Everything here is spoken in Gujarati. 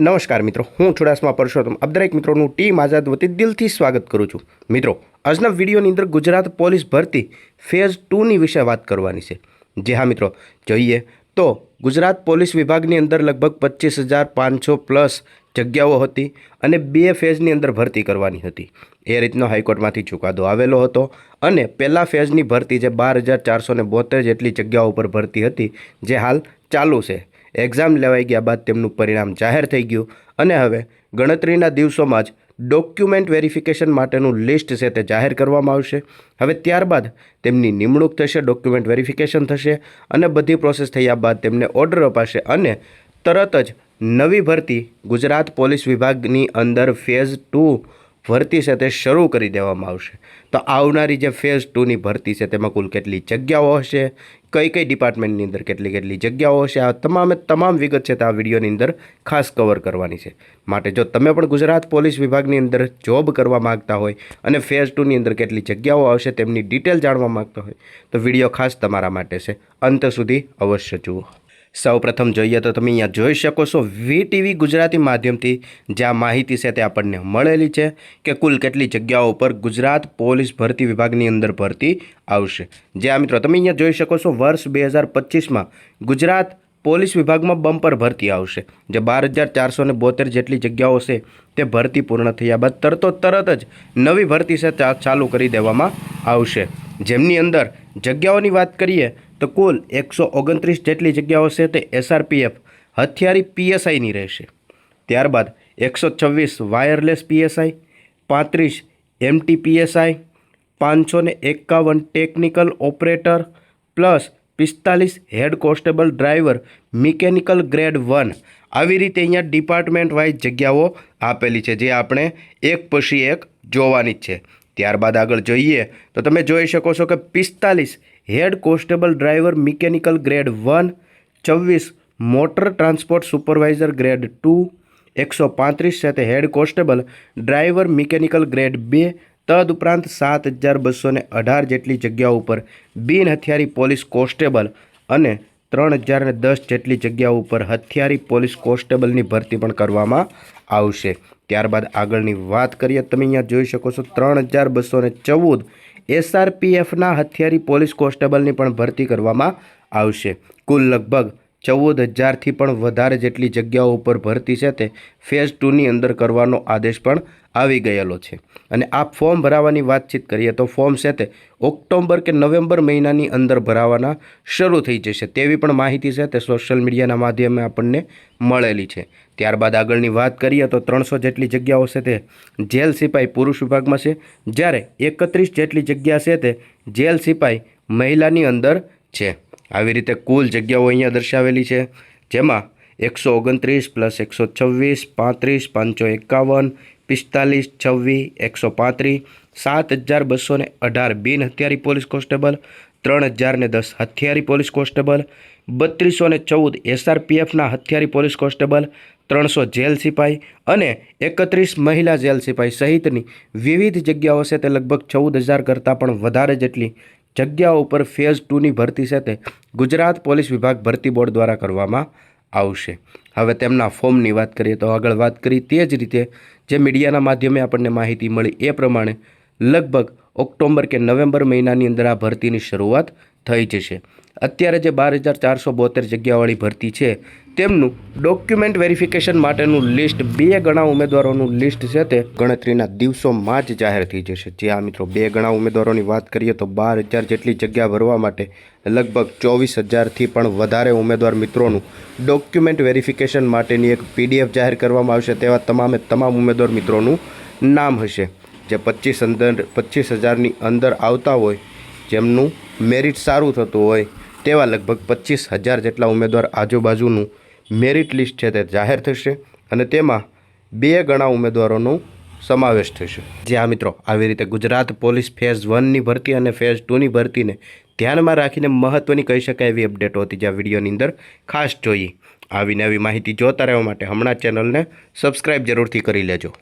નમસ્કાર મિત્રો, હું ચુડાસમા પરસોત્તમ. આપ દરેક મિત્રોનું ટીમ આઝાદ વતી દિલથી સ્વાગત કરું છું. મિત્રો, આજના વિડીયોની અંદર ગુજરાત પોલીસ ભરતી ફેઝ ટુની વિશે વાત કરવાની છે. જે હા મિત્રો, જોઈએ તો ગુજરાત પોલીસ વિભાગની અંદર લગભગ પચીસ હજાર પાંચસો પ્લસ જગ્યાઓ હતી અને બે ફેઝની અંદર ભરતી કરવાની હતી. એ રીતનો હાઈકોર્ટમાંથી ચુકાદો આવેલો હતો અને પહેલા ફેઝની ભરતી જે બાર હજાર ચારસો ને બોતેર જેટલી જગ્યાઓ પર ભરતી હતી, જે હાલ ચાલુ છે. એક્ઝામ લેવાઈ ગયા બાદ તેમનું પરિણામ જાહેર થઈ ગયું અને હવે ગણતરીના દિવસોમાં જ ડોક્યુમેન્ટ વેરિફિકેશન માટેનું લિસ્ટ છે તે જાહેર કરવામાં આવશે. હવે ત્યારબાદ તેમની નિમણૂક થશે, ડોક્યુમેન્ટ વેરિફિકેશન થશે અને બધી પ્રોસેસ થયા બાદ તેમને ઓર્ડર અપાશે અને તરત જ નવી ભરતી ગુજરાત પોલીસ વિભાગની અંદર ફેઝ ટુ ભરતી છે તે શરૂ કરી દેવામાં આવશે. તો આવનારી જે ફેઝ ટુની ભરતી છે, તેમાં કુલ કેટલી જગ્યાઓ હશે? કઈ કઈ ડિપાર્ટમેન્ટની અંદર કેટલી કેટલી જગ્યાઓ હશે? આ તમામે તમામ વિગત છે તે આ વિડીયોની અંદર ખાસ કવર કરવાની છે. માટે જો તમે પણ ગુજરાત પોલીસ વિભાગની અંદર જોબ કરવા માગતા હોય અને ફેઝ ટુની અંદર કેટલી જગ્યાઓ આવશે તેમની ડિટેલ જાણવા માગતા હોય, તો વીડિયો ખાસ તમારા માટે છે. અંત સુધી અવશ્ય જુઓ. સૌપ્રથમ જોઈએ તો તમે અહીંયા જોઈ શકો છો વી ટીવી ગુજરાતી માધ્યમથી જ્યાં માહિતી છે તે આપણને મળેલી છે કે કુલ કેટલી જગ્યાઓ પર ગુજરાત પોલીસ ભરતી વિભાગની અંદર ભરતી આવશે. જે આ મિત્રો તમે અહીંયા જોઈ શકો છો વર્ષ બે હજાર પચીસમાં ગુજરાત પોલીસ વિભાગમાં બમ્પર ભરતી આવશે. જે બાર હજાર ચારસો ને બોતેર જેટલી જગ્યાઓ છે તે ભરતી પૂર્ણ થયા બાદ તરતો તરત જ નવી ભરતી છે ચાલુ કરી દેવામાં આવશે. જેમની અંદર જગ્યાઓની વાત કરીએ તો કુલ એકસો ઓગણત્રીસ જેટલી જગ્યાઓ છે તે એસઆરપીએફ હથિયારી પીએસઆઈની રહેશે. ત્યારબાદ એકસો છવ્વીસ વાયરલેસ પીએસઆઈ, પાંત્રીસ એમટી પીએસઆઈ પાંચસો ને એકાવન ટેકનિકલ ઓપરેટર, પ્લસ પિસ્તાલીસ head constable driver mechanical grade one. આવી રીતે અહીંયા ડિપાર્ટમેન્ટ વાઇઝ જગ્યાઓ આપેલી છે, જે આપણે એક પછી એક જોવાની જ છે. ત્યારબાદ આગળ જોઈએ તો તમે જોઈ શકો છો કે પિસ્તાલીસ head constable driver mechanical grade one, છવ્વીસ motor transport supervisor grade two, એકસો પાંત્રીસ સાથે head constable driver mechanical grade બે, તદ ઉપરાંત સાત હજાર બસો અઢાર જેટલી જગ્યાઓ ઉપર બિન હથિયારી પોલીસ કોન્સ્ટેબલ અને ત્રણ હજાર ને દસ જેટલી જગ્યાઓ ઉપર હથિયારી પોલીસ કોન્સ્ટેબલની ભરતી પણ કરવામાં આવશે. ત્યારબાદ આગળની વાત કરીએ, તમે અહીંયા જોઈ શકો છો, ત્રણ હજાર બસો ને ચૌદ એસઆરપીએફના હથિયારી પોલીસ કોન્સ્ટેબલની પણ ભરતી કરવામાં આવશે. કુલ લગભગ ચૌદ હજારથી પણ વધારે જેટલી જગ્યાઓ ઉપર ભરતી છે તે ફેઝ ટુની અંદર કરવાનો આદેશ પણ આવી ગયેલો છે. અને આ ફોર્મ ભરાવાની વાતચીત કરીએ તો ફોર્મ છે તે ઓક્ટોબર કે નવેમ્બર મહિનાની અંદર ભરાવાના શરૂ થઈ જશે તેવી પણ માહિતી છે તે સોશિયલ મીડિયાના માધ્યમે આપણને મળેલી છે. ત્યારબાદ આગળની વાત કરીએ તો ત્રણસો જેટલી જગ્યાઓ છે તે જેલ સિપાઈ પુરુષ વિભાગમાં છે, જ્યારે એકત્રીસ જેટલી જગ્યા છે તે જેલ સિપાઈ મહિલાની અંદર છે. આવી રીતે કુલ જગ્યાઓ અહીંયા દર્શાવેલી છે, જેમાં એકસો ઓગણત્રીસ પ્લસ એકસો છવ્વીસ, પાંત્રીસ, પાંચસો એકાવન, પિસ્તાલીસ, છવ્વીસ, એકસો પાંત્રીસ, સાત હજાર બસો ને અઢાર બિન હથિયારી પોલીસ કોન્સ્ટેબલ, ત્રણ હજાર ને દસ હથિયારી પોલીસ કોન્સ્ટેબલ, બત્રીસો ને ચૌદ એસઆરપીએફના હથિયારી પોલીસ કોન્સ્ટેબલ, ત્રણસો જેલ સિપાઈ અને એકત્રીસ મહિલા જેલ સિપાઈ સહિતની વિવિધ જગ્યાઓ છે તે લગભગ ચૌદ હજાર કરતાં પણ વધારે જેટલી જગ્યાઓ ઉપર ફેઝ ટુની ભરતી તે ગુજરાત પોલીસ વિભાગ ભરતી બોર્ડ દ્વારા કરવામાં આવશે. હવે તેમના ફોર્મની વાત કરીએ તો આગળ વાત કરી તે જ રીતે જે મીડિયાના માધ્યમે આપણને માહિતી મળી એ પ્રમાણે લગભગ ઓક્ટોબર કે નવેમ્બર મહિનાની અંદર આ ભરતીની શરૂઆત થઈ જશે. અત્યારે જે બાર હજાર ચારસો બોતેર જગ્યાવાળી ભરતી છે તેમનું ડોક્યુમેન્ટ વેરિફિકેશન માટેનું લિસ્ટ બે ગણા ઉમેદવારોનું લિસ્ટ છે તે ગણતરીના દિવસોમાં જ જાહેર થઈ જશે. જે આ મિત્રો બે ગણા ઉમેદવારોની વાત કરીએ તો બાર હજાર જેટલી જગ્યા ભરવા માટે લગભગ ચોવીસ હજારથી પણ વધારે ઉમેદવાર મિત્રોનું ડોક્યુમેન્ટ વેરિફિકેશન માટેની એક પીડીએફ જાહેર કરવામાં આવશે તેવા તમામે તમામ ઉમેદવાર મિત્રોનું નામ હશે. જે પચીસ અંદર, પચીસ હજારની અંદર આવતા હોય, જેમનું મેરિટ સારું થતું હોય, તેવા લગભગ પચીસ હજાર જેટલા ઉમેદવાર આજુબાજુનું મેરિટ લિસ્ટ છે તે જાહેર થશે અને તેમાં બે ગણા ઉમેદવારોનો સમાવેશ થશે. જે આ મિત્રો, આવી રીતે ગુજરાત પોલીસ ફેઝ વનની ભરતી અને ફેઝ ટુની ભરતીને ધ્યાનમાં રાખીને મહત્ત્વની કહી શકાય એવી અપડેટો હતી જે આ વિડીયોની અંદર ખાસ જોઈએ. આવી નવી માહિતી જોતા રહેવા માટે હમણાં ચેનલને સબસ્ક્રાઈબ જરૂરથી કરી લેજો.